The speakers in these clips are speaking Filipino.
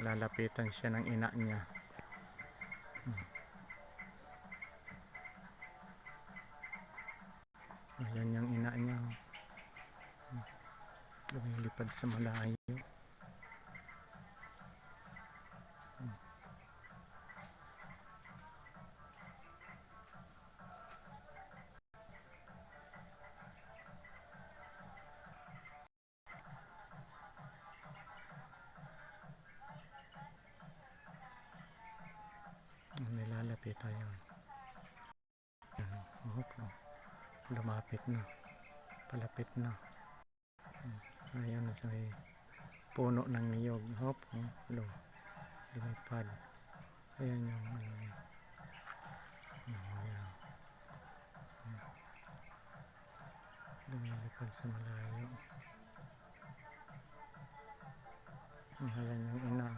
Lalapitan siya ng ina niya. Ayan yung ina niya. Lumilipad sa malayo. Nilalapit tayo. Ano, hop, oh. Lumapit na. Palapit na. Hmm. Ayan na sa may puno ng niyog. Hop, oh. Lum lumipad. Ayan yung ano. Oh, ayan. Hmm. Lumilipad sa malayo. Ayan yung ina.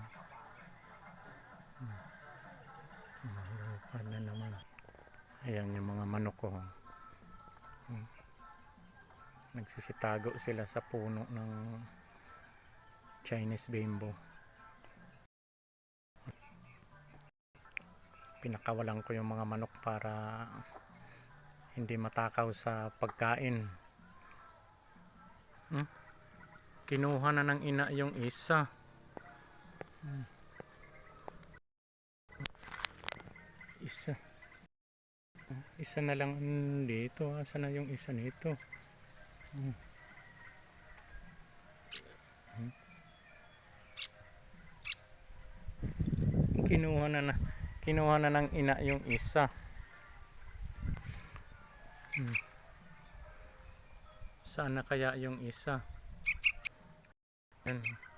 Hmm, na naman. Ayan yung mga manok ko. Hmm. Nagsisitago sila sa puno ng Chinese bamboo. Pinakawalan ko yung mga manok para hindi matakaw sa pagkain. Hmm? Kinuha na ng ina yung isa. Hmm. Isa. Isa na lang dito. Asa na yung isa nito? Hmm. Hmm. Kinuha na na. Kinuha na ng ina yung isa. Hmm. Sana kaya yung isa? Yan.